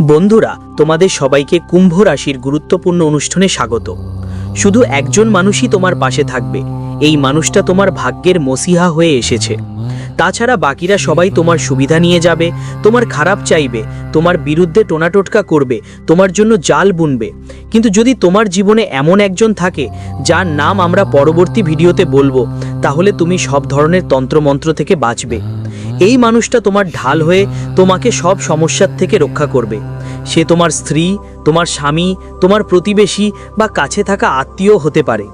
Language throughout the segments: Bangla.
বন্ধুরা, তোমাদের সবাইকে কুম্ভ রাশির গুরুত্বপূর্ণ অনুষ্ঠানে স্বাগত। শুধু একজন মানুষই তোমার পাশে থাকবে। এই মানুষটা তোমার ভাগ্যের মসিহা হয়ে এসেছে। তাছাড়া বাকিরা সবাই তোমার সুবিধা নিয়ে যাবে, তোমার খারাপ চাইবে, তোমার বিরুদ্ধে টোনাটোটকা করবে, তোমার জন্য জাল বুনবে। কিন্তু যদি তোমার জীবনে এমন একজন থাকে, যার নাম আমরা পরবর্তী ভিডিওতে বলব, তাহলে তুমি সব ধরনের তন্ত্রমন্ত্র থেকে বাঁচবে। এই মানুষটা তোমার ঢাল হয়ে তোমাকে সব সমস্যার থেকে রক্ষা করবে। সে তোমার স্ত্রী, তোমার স্বামী, তোমার প্রতিবেশী বা কাছে থাকা আত্মীয় হতে পারে।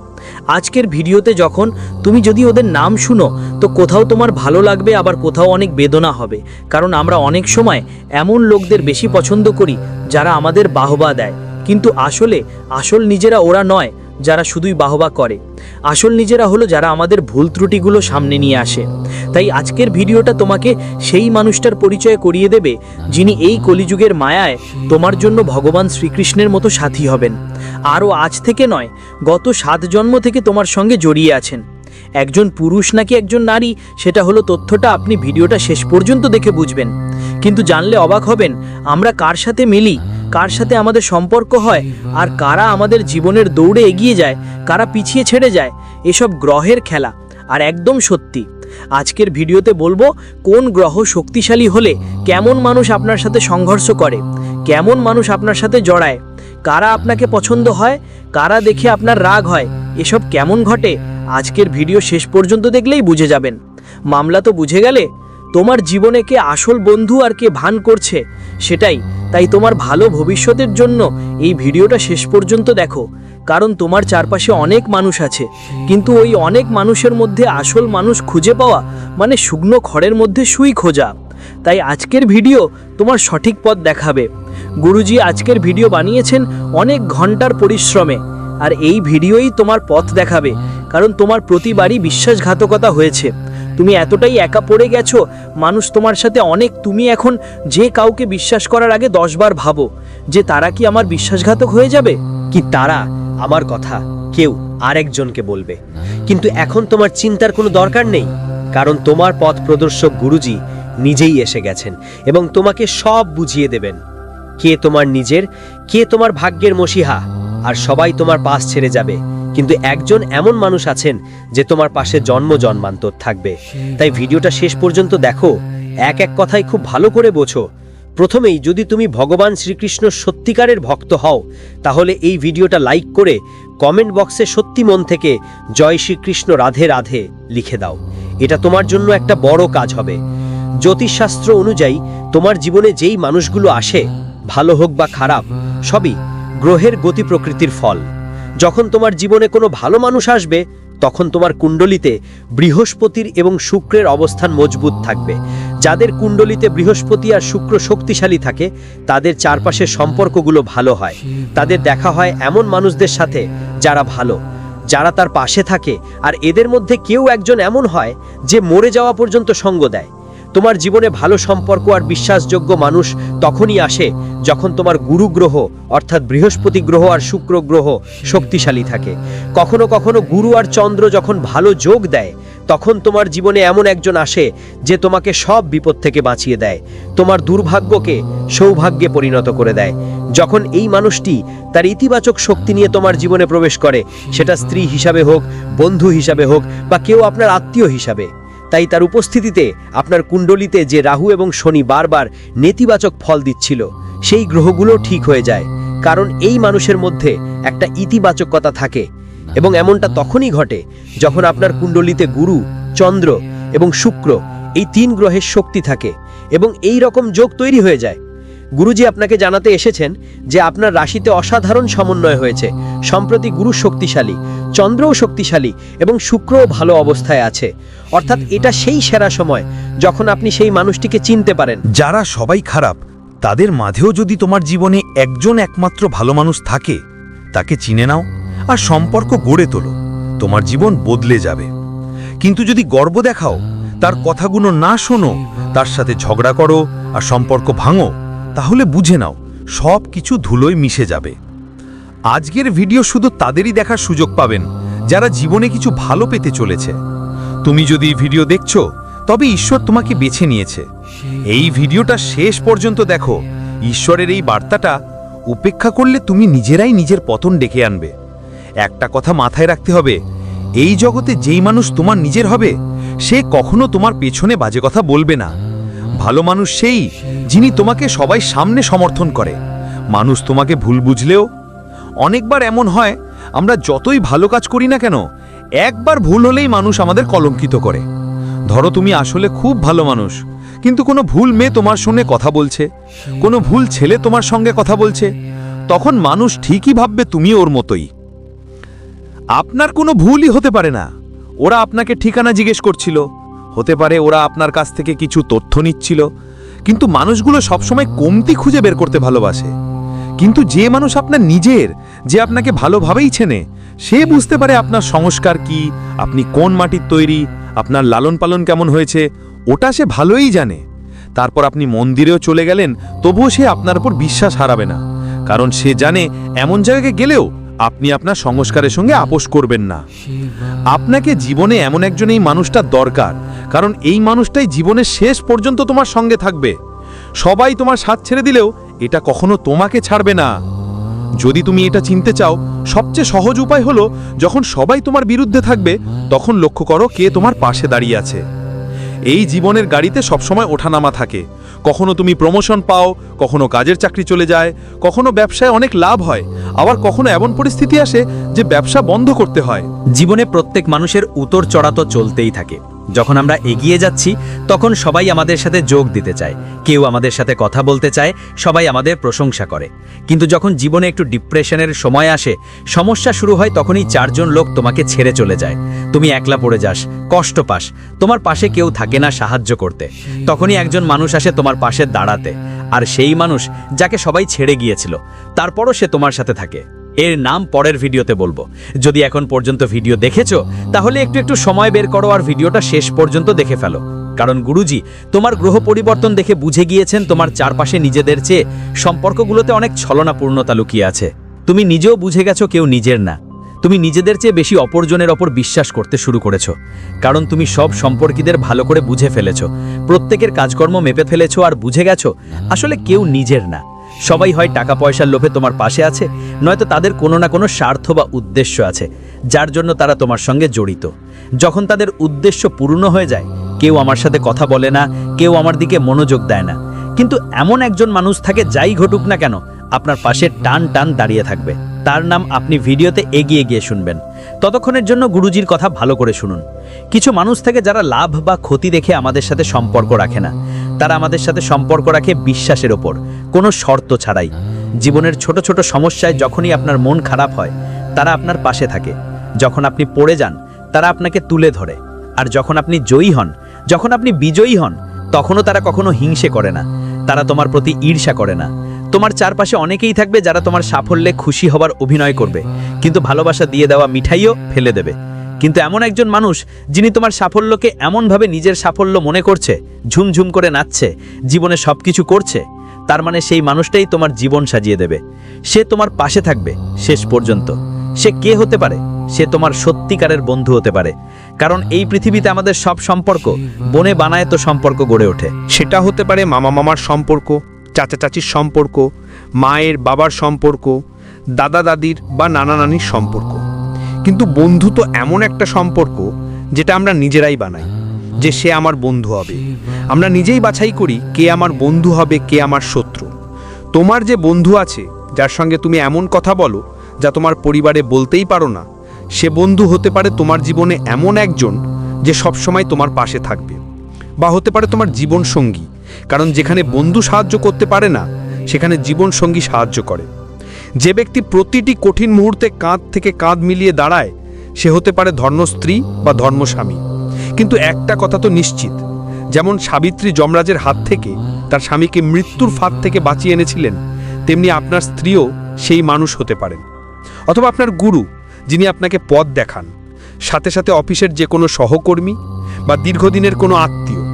আজকের ভিডিওতে যখন তুমি যদি ওদের নাম শুনো, তো কোথাও তোমার ভালো লাগবে, আবার কোথাও অনেক বেদনা হবে। কারণ আমরা অনেক সময় এমন লোকদের বেশি পছন্দ করি যারা আমাদের বাহবা দেয়। কিন্তু আসলে, আসল নিজেরা ওরা নয় যারা শুধুই বাহবা করে। আসল নিজেরা হলো যারা আমাদের ভুল ত্রুটিগুলো সামনে নিয়ে আসে। তাই আজকের ভিডিওটা তোমাকে সেই মানুষটার পরিচয় করিয়ে দেবে, যিনি এই কলিযুগের মায়ায় তোমার জন্য ভগবান শ্রীকৃষ্ণের মতো সাথী হবেন। আরও আজ থেকে নয়, গত সাত জন্ম থেকে তোমার সঙ্গে জড়িয়ে আছেন। একজন পুরুষ নাকি একজন নারী, সেটা হলো তথ্যটা আপনি ভিডিওটা শেষ পর্যন্ত দেখে বুঝবেন। কিন্তু জানলে অবাক হবেন, আমরা কার সাথে মিলি? কার সাথে আমাদের সম্পর্ক হয় আর কারা আমাদের জীবনের দৌড়ে এগিয়ে যায়, কারা পিছিয়ে ছেড়ে যায়, এসব গ্রহের খেলা। আর একদম সত্যি, আজকের ভিডিওতে বলব কোন গ্রহ শক্তিশালী হলে কেমন মানুষ আপনার সাথে সংঘর্ষ করে, কেমন মানুষ আপনার সাথে জড়ায়, কারা আপনাকে পছন্দ হয়, কারা দেখে আপনার রাগ হয়, এসব কেমন ঘটে, আজকের ভিডিও শেষ পর্যন্ত দেখলেই বুঝে যাবেন। মামলা তো বুঝে গেলে তোমার জীবনে কে আসল বন্ধু আর কে ভান করছে? সেটাই। তাই তোমার ভালো ভবিষ্যতের জন্য এই ভিডিওটা শেষ পর্যন্ত দেখো। কারণ তোমার চারপাশে অনেক মানুষ আছে। কিন্তু ওই অনেক মানুষের মধ্যে আসল মানুষ খুঁজে পাওয়া মানে শুকনো খড়ের মধ্যে সুই খোঁজা। তাই আজকের ভিডিও তোমার সঠিক পথ দেখাবে। গুরুজি আজকের ভিডিও বানিয়েছেন অনেক ঘণ্টার পরিশ্রমে। আর এই ভিডিওই তোমার পথ দেখাবে। কারণ তোমার প্রতিবারই বিশ্বাসঘাতকতা হয়েছে। তুমি এতটাই একা পড়ে গেছো, মানুষ তোমার সাথে অনেক, তুমি এখন যে কাউকে বিশ্বাস করার আগে দশবার ভাবো যে তারা কি আমার বিশ্বাসঘাতক হয়ে যাবে? কি তারা আমার কথা কেউ আরেকজনকে বলবে? কিন্তু এখন তোমার চিন্তার কোনো দরকার নেই, কারণ তোমার পথ প্রদর্শক গুরুজি নিজেই এসে গেছেন এবং তোমাকে সব বুঝিয়ে দেবেন। কে তোমার নিজের, কে তোমার ভাগ্যের মসিহা আর সবাই তোমার পাশ ছেড়ে যাবে। কিন্তু একজন এমন মানুষ আছেন যে তোমার পাশে জন্ম জন্মান্তর থাকবে। তাই ভিডিওটা শেষ পর্যন্ত দেখো। এক এক কথাই খুব ভালো করে বোঝো। প্রথমেই যদি তুমি ভগবান শ্রীকৃষ্ণ সত্যিকারের ভক্ত হও, তাহলে এই ভিডিওটা লাইক করে কমেন্ট বক্সে সত্যি মন থেকে জয় শ্রীকৃষ্ণ রাধে রাধে লিখে দাও। এটা তোমার জন্য একটা বড় কাজ হবে। জ্যোতিষশাস্ত্র অনুযায়ী তোমার জীবনে যেই মানুষগুলো আসে, ভালো হোক বা খারাপ, সবই গ্রহের গতি প্রকৃতির ফল। যখন তোমার জীবনে কোনো ভালো মানুষ আসবে, তখন তোমার কুণ্ডলিতে বৃহস্পতির এবং শুক্রের অবস্থান মজবুত থাকবে। যাদের কুণ্ডলিতে বৃহস্পতি আর শুক্র শক্তিশালী থাকে, তাদের চারপাশের সম্পর্কগুলো ভালো হয়। তাদের দেখা হয় এমন মানুষদের সাথে যারা ভালো, যারা তার পাশে থাকে, আর এদের মধ্যে কেউ একজন এমন হয় যে মরে যাওয়া পর্যন্ত সঙ্গ দেয়। তোমার জীবনে ভালো সম্পর্ক আর বিশ্বাসযোগ্য মানুষ তখনই আসে যখন তোমার গুরু গ্রহ, অর্থাৎ বৃহস্পতি গ্রহ আর শুক্র গ্রহ শক্তিশালী থাকে। কখনো কখনো গুরু আর চন্দ্র যখন ভালো যোগ দেয়, তখন তোমার জীবনে এমন একজন আসে যে তোমাকে সব বিপদ থেকে বাঁচিয়ে দেয়, তোমার দুর্ভাগ্যকে সৌভাগ্যে পরিণত করে দেয়। যখন এই মানুষটি তার ইতিবাচক শক্তি নিয়ে তোমার জীবনে প্রবেশ করে, সেটা স্ত্রী হিসাবে হোক, বন্ধু হিসাবে হোক বা কেউ আপনার আত্মীয় হিসাবে তাই তার উপস্থিতিতে আপনার কুণ্ডলিতে যে রাহু এবং শনি বারবার নেতিবাচক ফল দিচ্ছিল, সেই গ্রহগুলো ঠিক হয়ে যায়, কারণ এই মানুষের মধ্যে একটা ইতিবাচকতা থাকে এবং এমনটা তখনই ঘটে যখন আপনার কুণ্ডলিতে গুরু, চন্দ্র এবং শুক্র এই তিন গ্রহের শক্তি থাকে এবং এই রকম যোগ তৈরি হয়ে যায়। গুরুজি আপনাকে জানাতে এসেছেন যে আপনার রাশিতে অসাধারণ সমন্বয় হয়েছে, সম্প্রতি গুরু শক্তিশালী চন্দ্রও শক্তিশালী এবং শুক্রও ভালো অবস্থায় আছে। অর্থাৎ এটা সেই সেরা সময় যখন আপনি সেই মানুষটিকে চিনতে পারেন। যারা সবাই খারাপ, তাদের মাঝেও যদি তোমার জীবনে একজন একমাত্র ভালো মানুষ থাকে, তাকে চিনে নাও আর সম্পর্ক গড়ে তোলো। তোমার জীবন বদলে যাবে। কিন্তু যদি গর্ব দেখাও, তার কথাগুলো না শোনো, তার সাথে ঝগড়া করো আর সম্পর্ক ভাঙো, তাহলে বুঝে নাও সব কিছু ধুলোয় মিশে যাবে। আজকের ভিডিও শুধু তাদেরই দেখার সুযোগ পাবেন, যারা জীবনে কিছু ভালো পেতে চলেছে। তুমি যদি ভিডিও দেখছ, তবে ঈশ্বর তোমাকে বেছে নিয়েছে। এই ভিডিওটা শেষ পর্যন্ত দেখো। ঈশ্বরের এই বার্তাটা উপেক্ষা করলে তুমি নিজেরাই নিজের পতন ডেকে আনবে। একটা কথা মাথায় রাখতে হবে, এই জগতে যেই মানুষ তোমার নিজের হবে, সে কখনো তোমার পেছনে বাজে কথা বলবে না। ভালো মানুষ সেই যিনি তোমাকে সবাই সামনে সমর্থন করে। মানুষ তোমাকে ভুল বুঝলেও অনেকবার এমন হয়, আমরা যতই ভালো কাজ করি না কেন, একবার ভুল হলেই মানুষ আমাদের কলঙ্কিত করে। ধরো তুমি আসলে খুব ভালো মানুষ, কিন্তু কোনো ভুল মেয়ে তোমার শুনে কথা বলছে, কোনো ভুল ছেলে তোমার সঙ্গে কথা বলছে, তখন মানুষ ঠিকই ভাববে তুমি ওর মতোই। আপনার কোনো ভুলই হতে পারে না। ওরা আপনাকে ঠিকানা জিজ্ঞেস করছিল, হতে পারে ওরা আপনার কাছ থেকে কিছু তথ্য নিচ্ছিল, কিন্তু মানুষগুলো সবসময় কমতি খুঁজে বের করতে ভালোবাসে। কিন্তু যে মানুষ আপনার নিজের, যে আপনাকে ভালোভাবেই চেনে, সে বুঝতে পারে আপনার সংস্কার কি, আপনি কোন মাটির তৈরি, আপনার লালন পালন কেমন হয়েছে, ওটা সে ভালোই জানে। তারপর আপনি মন্দিরেও চলে গেলেন, তবুও সে আপনার উপর বিশ্বাস হারাবে না। কারণ সে জানে, এমন জায়গায় গেলেও আপনি আপনার সংস্কারের সঙ্গে আপোষ করবেন না। আপনাকে জীবনে এমন একজন এই মানুষটা দরকার, কারণ এই মানুষটাই জীবনের শেষ পর্যন্ত তোমার সঙ্গে থাকবে। সবাই তোমার সাথ ছেড়ে দিলেও এটা কখনো তোমাকে ছাড়বে না। যদি তুমি এটা চিনতে চাও, সবচেয়ে সহজ উপায় হলো, যখন সবাই তোমার বিরুদ্ধে থাকবে, তখন লক্ষ্য করো কে তোমার পাশে দাঁড়িয়ে আছে। এই জীবনের গাড়িতে সবসময় ওঠানামা থাকে। কখনো তুমি প্রমোশন পাও, কখনো কাজের চাকরি চলে যায়, কখনো ব্যবসায় অনেক লাভ হয়। আবার কখনো এমন পরিস্থিতি আসে যে ব্যবসা বন্ধ করতে হয়। জীবনে প্রত্যেক মানুষের উতর চড়া তো চলতেই থাকে। যখন আমরা এগিয়ে যাচ্ছি, তখন সবাই আমাদের সাথে যোগ দিতে চায়। কেউ আমাদের সাথে কথা বলতে চায়, সবাই আমাদের প্রশংসা করে। কিন্তু যখন জীবনে একটু ডিপ্রেশনের সময় আসে, সমস্যা শুরু হয়, তখনই চারজন লোক তোমাকে ছেড়ে চলে যায়। তুমি একলা পড়ে যাস, কষ্ট পাস, তোমার পাশে কেউ থাকে না সাহায্য করতে। তখনই একজন মানুষ আসে তোমার পাশে দাঁড়াতে, আর সেই মানুষ যাকে সবাই ছেড়ে গিয়েছিল, তারপরও সে তোমার সাথে থাকে। এর নাম পরের ভিডিওতে বলব। যদি এখন পর্যন্ত ভিডিও দেখেছ, তাহলে একটু একটু সময় বের করো আর ভিডিওটা শেষ পর্যন্ত দেখে ফেলো। কারণ গুরুজি, তোমার গ্রহ পরিবর্তন দেখে বুঝে গিয়েছেন তোমার চারপাশে নিজেদের চেয়ে সম্পর্কগুলোতে অনেক ছলনাপূর্ণতা লুকিয়ে আছে। তুমি নিজেও বুঝে গেছো কেউ নিজের না। তুমি নিজেদের চেয়ে বেশি অপরজনের ওপর বিশ্বাস করতে শুরু করেছ। কারণ তুমি সব সম্পর্কীদের ভালো করে বুঝে ফেলেছো। প্রত্যেকের কাজকর্ম মেপে ফেলেছো আর বুঝে গেছো, আসলে কেউ নিজের না। সবাই হয় টাকা পয়সার লোভে তোমার পাশে আছে, নয়তো তাদের কোনো না কোনো স্বার্থ বা উদ্দেশ্য আছে, যার জন্য তারা তোমার সঙ্গে জড়িত। যখন তাদের উদ্দেশ্য পূর্ণ হয়ে যায়, কেউ আমার সাথে কথা বলে না, কেউ আমার দিকে মনোযোগ দেয় না। কিন্তু এমন একজন মানুষ থাকে যাই ঘটুক না কেন, আপনার পাশে টান টান দাঁড়িয়ে থাকবে। তার নাম আপনি ভিডিওতে এগিয়ে গিয়ে শুনবেন। ততক্ষণের জন্য গুরুজির কথা ভালো করে শুনুন। কিছু মানুষ থাকে যারা লাভ বা ক্ষতি দেখে আমাদের সাথে সম্পর্ক রাখে না, তারা আমাদের সাথে সম্পর্ক রাখে বিশ্বাসের ওপর। কোনো শর্ত ছাড়াই। জীবনের ছোট ছোট সমস্যায় যখনই আপনার মন খারাপ হয়, তারা আপনার পাশে থাকে। যখন আপনি পড়ে যান, তারা আপনাকে তুলে ধরে। আর যখন আপনি জয়ী হন, যখন আপনি বিজয়ী হন, তখনও তারা কখনো হিংসে করে না। তারা তোমার প্রতি ঈর্ষা করে না। তোমার চারপাশে অনেকেই থাকবে যারা তোমার সাফল্যে খুশি হবার অভিনয় করবে। কিন্তু ভালোবাসা দিয়ে দেওয়া মিঠাইও ফেলে দেবে। কিন্তু এমন একজন মানুষ যিনি তোমার সাফল্যকে এমনভাবে নিজের সাফল্য মনে করছে, ঝুমঝুম করে নাচছে, জীবনে সব কিছু করছে, তার মানে সেই মানুষটাই তোমার জীবন সাজিয়ে দেবে। সে তোমার পাশে থাকবে শেষ পর্যন্ত। সে কে হতে পারে? সে তোমার সত্যিকারের বন্ধু হতে পারে। কারণ এই পৃথিবীতে আমাদের সব সম্পর্ক বনে বানায় তো সম্পর্ক গড়ে ওঠে। সেটা হতে পারে মামা মামার সম্পর্ক চাচা চাচির সম্পর্ক, মায়ের বাবার সম্পর্ক, দাদা দাদির বা নানা নানির সম্পর্ক। কিন্তু বন্ধু তো এমন একটা সম্পর্ক যেটা আমরা নিজেরাই বানাই, যে সে আমার বন্ধু হবে। আমরা নিজেই বাছাই করি কে আমার বন্ধু হবে, কে আমার শত্রু। তোমার যে বন্ধু আছে, যার সঙ্গে তুমি এমন কথা বলো, যা তোমার পরিবারে বলতেই পারো না, সে বন্ধু হতে পারে তোমার জীবনে এমন একজন, যে সবসময় তোমার পাশে থাকবে, বা হতে পারে তোমার জীবন সঙ্গী কারণ যেখানে বন্ধু সাহায্য করতে পারে না, সেখানে জীবন সঙ্গী সাহায্য করে। যে ব্যক্তি প্রতিটি কঠিন মুহূর্তে কাঁধ থেকে কাঁধ মিলিয়ে দাঁড়ায়, সে হতে পারে ধর্মস্ত্রী বা ধর্মস্বামী কিন্তু একটা কথা তো নিশ্চিত, যেমন সাবিত্রী যমরাজের হাত থেকে তার স্বামীকে মৃত্যুর ফাঁদ থেকে বাঁচিয়ে এনেছিলেন, তেমনি আপনার স্ত্রীও সেই মানুষ হতে পারেন। অথবা আপনার গুরু, যিনি আপনাকে পথ দেখান, সাথে সাথে অফিসের যে কোনো সহকর্মী বা দীর্ঘদিনের কোনো আত্মীয়।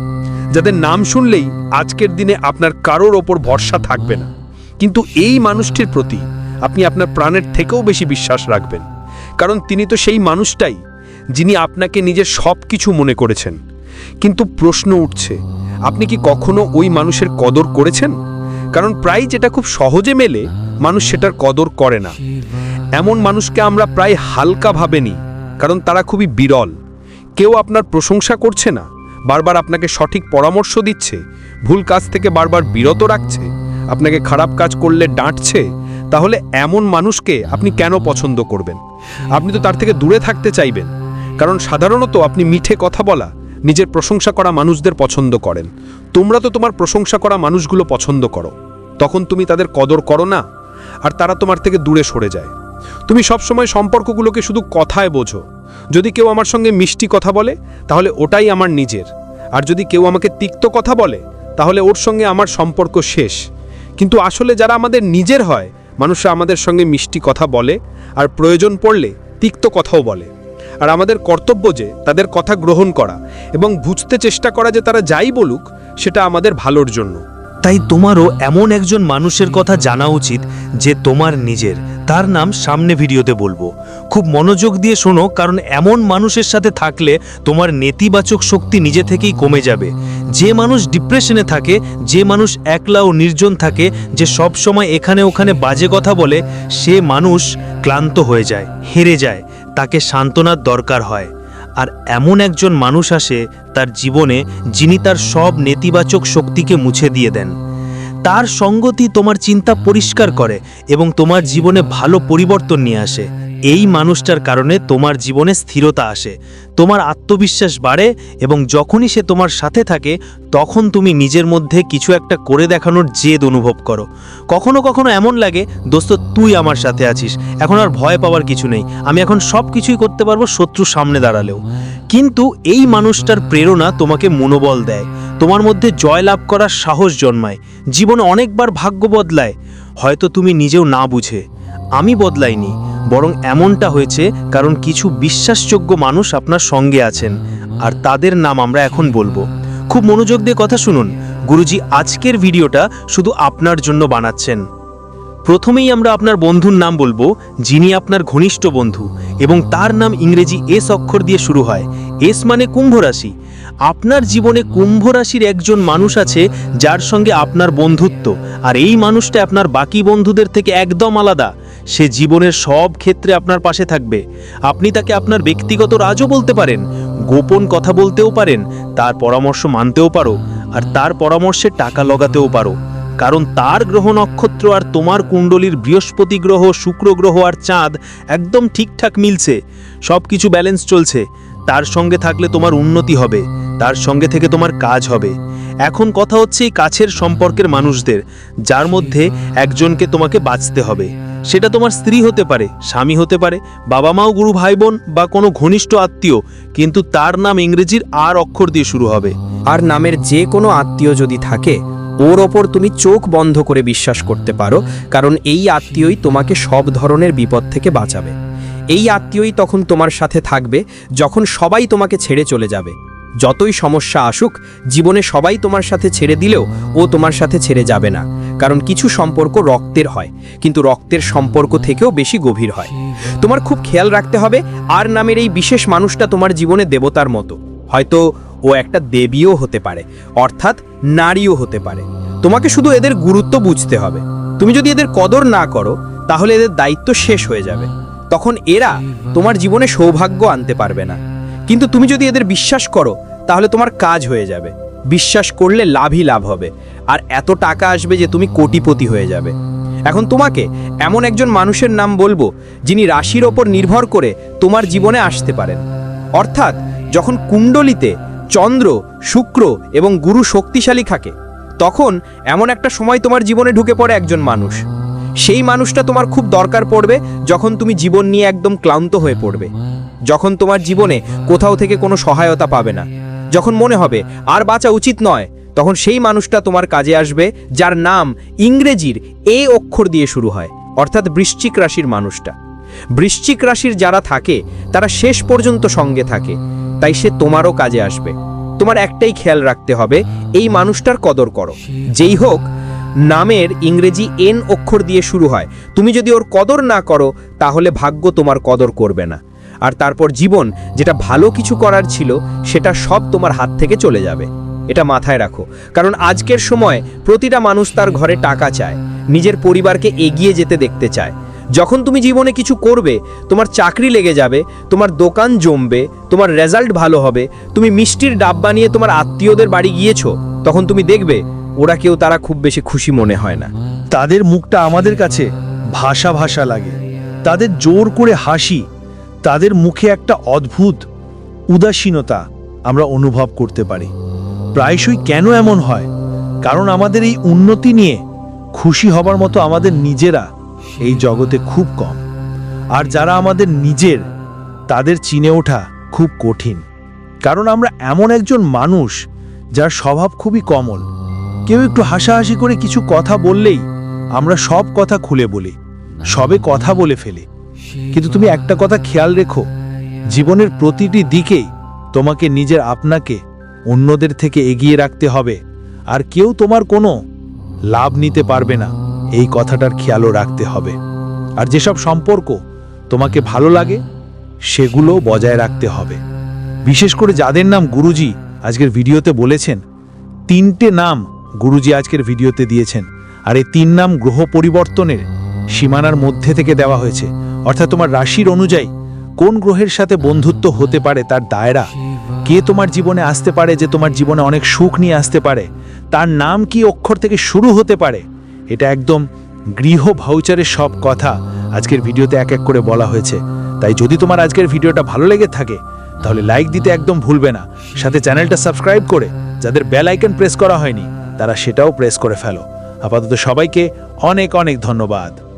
যাদের নাম শুনলেই আজকের দিনে আপনার কারোর ওপর ভরসা থাকবে না। কিন্তু এই মানুষটির প্রতি আপনি আপনার প্রাণের থেকেও বেশি বিশ্বাস রাখবেন। কারণ তিনি তো সেই মানুষটাই যিনি আপনাকে নিজের সব কিছু মনে করেছেন। কিন্তু প্রশ্ন উঠছে, আপনি কি কখনো ওই মানুষের কদর করেছেন? কারণ প্রায় যেটা খুব সহজে মেলে, মানুষ সেটার কদর করে না। এমন মানুষকে আমরা প্রায় হালকা ভাবে নিই, কারণ তারা খুবই বিরল। কেউ আপনার প্রশংসা করছে না বারবার আপনাকে সঠিক পরামর্শ দিচ্ছে, ভুল কাজ থেকে বারবার বিরত রাখছে, আপনাকে খারাপ কাজ করলে ডাঁটছে, তাহলে এমন মানুষকে আপনি কেন পছন্দ করবেন? আপনি তো তার থেকে দূরে থাকতে চাইবেন, কারণ সাধারণত আপনি মিঠে কথা বলা, নিজের প্রশংসা করা মানুষদের পছন্দ করেন। তোমরা তো তোমার প্রশংসা করা মানুষগুলো পছন্দ করো। তখন তুমি তাদের কদর করো না, আর তারা তোমার থেকে দূরে সরে যায়। তুমি সবসময় সম্পর্কগুলোকে শুধু কথায় বোঝো। যদি কেউ আমার সঙ্গে মিষ্টি কথা বলে, তাহলে ওটাই আমার নিজের। আর যদি কেউ আমাকে তিক্ত কথা বলে, তাহলে ওর সঙ্গে আমার সম্পর্ক শেষ। কিন্তু আসলে যারা আমাদের নিজের হয়, মানুষরা আমাদের সঙ্গে মিষ্টি কথা বলে, আর প্রয়োজন পড়লে তিক্ত কথাও বলে। আর আমাদের কর্তব্য যে তাদের কথা গ্রহণ করা, এবং বুঝতে চেষ্টা করা যে তারা যাই বলুক, সেটা আমাদের ভালোর জন্য। তাই তোমারও এমন একজন মানুষের কথা জানা উচিত, যে তোমার নিজের। তার নাম সামনে ভিডিওতে বলব। খুব মনোযোগ দিয়ে শোনো, কারণ এমন মানুষের সাথে থাকলে তোমার নেতিবাচক শক্তি নিজে থেকেই কমে যাবে। যে মানুষ ডিপ্রেশনে থাকে, যে মানুষ একলা ও নির্জন থাকে, যে সব সময় এখানে ওখানে বাজে কথা বলে, সে মানুষ ক্লান্ত হয়ে যায়, হেরে যায়, তাকে সান্ত্বনার দরকার হয়। আর এমন একজন মানুষ আসে তার জীবনে যিনি তার সব নেতিবাচক শক্তিকে মুছে দিয়ে দেন। তার সঙ্গতি তোমার চিন্তা পরিষ্কার করে এবং তোমার জীবনে ভালো পরিবর্তন নিয়ে আসে। এই মানুষটার কারণে তোমার জীবনে স্থিরতা আসে, তোমার আত্মবিশ্বাস বাড়ে এবং যখনই সে তোমার সাথে থাকে, তখন তুমি নিজের মধ্যে কিছু একটা করে দেখানোর জেদ অনুভব করো। কখনো কখনো এমন লাগে, দোস্ত, তুই আমার সাথে আছিস, এখন আর ভয় পাওয়ার কিছু নেই, আমি এখন সব কিছুই করতে পারব শত্রু সামনে দাঁড়ালেও। কিন্তু এই মানুষটার প্রেরণা তোমাকে মনোবল দেয়, তোমার মধ্যে জয়লাভ করার সাহস জন্মায়, জীবনে অনেকবার ভাগ্য বদলায়। হয়তো তুমি নিজেও না বুঝে। আমি বদলাইনি, বরং এমনটা হয়েছে কারণ কিছু বিশ্বাসযোগ্য মানুষ আপনার সঙ্গে আছেন, আর তাদের নাম আমরা এখন বলব। খুব মনোযোগ দিয়ে কথা শুনুন। গুরুজি, আজকের ভিডিওটা শুধু আপনার জন্য বানাচ্ছেন। প্রথমেই আমরা আপনার বন্ধুর নাম বলব, যিনি আপনার ঘনিষ্ঠ বন্ধু, এবং তার নাম ইংরেজি এস অক্ষর দিয়ে শুরু হয়। এস মানে কুম্ভ রাশি। আপনার জীবনে কুম্ভ রাশির একজন মানুষ আছে যার সঙ্গে আপনার বন্ধুত্ব, আর এই মানুষটা আপনার বাকি বন্ধুদের থেকে একদম আলাদা। সে জীবনের সব ক্ষেত্রে আপনার পাশে থাকবে। আপনি তাকে আপনার ব্যক্তিগত রাজও বলতে পারেন, গোপন কথা বলতেও পারেন, তার পরামর্শ মানতেও পারো, আর তার পরামর্শে টাকা লাগাতেও পারো। কারণ তার গ্রহ নক্ষত্র আর তোমার কুণ্ডলীর বৃহস্পতি গ্রহ, শুক্র গ্রহ আর চাঁদ একদম ঠিকঠাক মিলছে। সব কিছু ব্যালেন্স চলছে। তার সঙ্গে থাকলে তোমার উন্নতি হবে, তার সঙ্গে থেকে তোমার কাজ হবে। এখন কথা হচ্ছে এই কাছের সম্পর্কের মানুষদের, যার মধ্যে একজনকে তোমাকে বাঁচতে হবে। সেটা তোমার স্ত্রী হতে পারে, স্বামী হতে পারে বাবা মাও গুরু ভাই বোন বা কোনো ঘনিষ্ঠ আত্মীয়, কিন্তু তার নাম ইংরেজির আর অক্ষর দিয়ে শুরু হবে। আর নামের যে কোনো আত্মীয় যদি থাকে, ওর ওপর তুমি চোখ বন্ধ করে বিশ্বাস করতে পারো, কারণ এই আত্মীয়ই তোমাকে সব ধরনের বিপদ থেকে বাঁচাবে। এই আত্মীয়ই তখন তোমার সাথে থাকবে, যখন সবাই তোমাকে ছেড়ে চলে যাবে। যতই সমস্যা আসুক, জীবনে সবাই তোমার সাথে ছেড়ে দিলেও ও তোমার সাথে ছেড়ে যাবে না। কারণ কিছু সম্পর্ক রক্তের হয়, কিন্তু রক্তের সম্পর্ক থেকেও বেশি গভীর হয়। তোমার খুব খেয়াল রাখতে হবে, আর নামের এই বিশেষ মানুষটা তোমার জীবনে দেবতার মতো। হয়তো ও একটা দেবীও হতে পারে, অর্থাৎ নারীও হতে পারে। তোমাকে শুধু এদের গুরুত্ব বুঝতে হবে। তুমি যদি এদের কদর না করো, তাহলে এদের দায়িত্ব শেষ হয়ে যাবে। তখন এরা তোমার জীবনে সৌভাগ্য আনতে পারবে না। কিন্তু তুমি যদি এদের বিশ্বাস করো, তাহলে তোমার কাজ হয়ে যাবে। বিশ্বাস করলে লাভই লাভ হবে। আর এত টাকা আসবে যে তুমি কোটিপতি হয়ে যাবে। এখন তোমাকে এমন একজন মানুষের নাম বলব, যিনি রাশির ওপর নির্ভর করে তোমার জীবনে আসতে পারেন। অর্থাৎ যখন কুণ্ডলিতে চন্দ্র, শুক্র এবং গুরু শক্তিশালী থাকে, তখন এমন একটা সময় তোমার জীবনে ঢুকে পড়ে একজন মানুষ। সেই মানুষটা তোমার খুব দরকার পড়বে যখন তুমি জীবন নিয়ে একদম ক্লান্ত হয়ে পড়বে, যখন তোমার জীবনে কোথাও থেকে কোনো সহায়তা পাবে না। যখন মনে হবে, আর বাঁচা উচিত নয়, তখন সেই মানুষটা তোমার কাজে আসবে, যার নাম ইংরেজির এ অক্ষর দিয়ে শুরু হয়, অর্থাৎ বৃশ্চিক রাশির মানুষটা। বৃশ্চিক রাশির যারা থাকে, তারা শেষ পর্যন্ত সঙ্গে থাকে, তাই সে তোমারও কাজে আসবে। তোমার একটাই খেয়াল রাখতে হবে, এই মানুষটার কদর করো। যেই হোক, নামের ইংরেজি এন অক্ষর দিয়ে শুরু হয়। তুমি যদি ওর কদর না করো, তাহলে ভাগ্য তোমার কদর করবে না। আর তারপর জীবন যেটা ভালো কিছু করার ছিল, সেটা সব তোমার হাত থেকে চলে যাবে। এটা মাথায় রাখো। কারণ আজকের সময় প্রতিটা মানুষ তার ঘরে টাকা চায়, নিজের পরিবারকে এগিয়ে যেতে দেখতে চায়। যখন তুমি জীবনে কিছু করবে, তোমার চাকরি লেগে যাবে, তোমার দোকান জমবে, তোমার রেজাল্ট ভালো হবে, তুমি মিষ্টির ডাব্বা নিয়ে তোমার আত্মীয়দের বাড়ি গিয়েছো, তখন তুমি দেখবে, ওরা কেউ তারা খুব বেশি খুশি মনে হয় না। তাদের মুখটা আমাদের কাছে ভাষা ভাষা লাগে। তাদের জোর করে হাসি তাদের মুখে একটা অদ্ভুত উদাসীনতা আমরা অনুভব করতে পারি। প্রায়শই কেন এমন হয়? কারণ আমাদের এই উন্নতি নিয়ে খুশি হবার মতো আমাদের নিজেরা এই জগতে খুব কম। আর যারা আমাদের নিজের, তাদের চিনে ওঠা খুব কঠিন। কারণ আমরা এমন একজন মানুষ যার স্বভাব খুবই কমল। কেউ একটু হাসাহাসি করে কিছু কথা বললেই আমরা সব কথা খুলে বলি, সবে কথা বলে ফেলি। কিন্তু তুমি একটা কথা খেয়াল রেখো, জীবনের প্রতিটি দিকেই তোমাকে নিজের আপনাকে অন্যদের থেকে এগিয়ে রাখতে হবে, আর কেউ তোমার কোনো লাভ নিতে পারবে না, এই কথাটার খেয়ালও রাখতে হবে। আর যেসব সম্পর্ক তোমাকে ভালো লাগে সেগুলো বজায় রাখতে হবে। বিশেষ করে যাদের নাম গুরুজি আজকের ভিডিওতে বলেছেন, তিনটে নাম গুরুজি আজকের ভিডিওতে দিয়েছেন, আর এই তিন নাম গ্রহ পরিবর্তনের সীমানার মধ্যে থেকে দেওয়া হয়েছে। অর্থাৎ তোমার রাশির অনুযায়ী কোন গ্রহের সাথে বন্ধুত্ব হতে পারে তার দায়রা? কে তোমার জীবনে আসতে পারে যে তোমার জীবনে অনেক সুখ নিয়ে আসতে পারে? তার নাম কি অক্ষর থেকে শুরু হতে পারে? এটা একদম গৃহ ভাউচারের সব কথা আজকের ভিডিওতে এক এক করে বলা হয়েছে। তাই যদি তোমার আজকের ভিডিওটা ভালো লেগে থাকে, তাহলে লাইক দিতে একদম ভুলবে না। সাথে চ্যানেলটা সাবস্ক্রাইব করে যাদের বেল আইকন প্রেস করা হয়নি, তারা সেটাও প্রেস করে ফেলো। আপাতত সবাইকে অনেক অনেক ধন্যবাদ।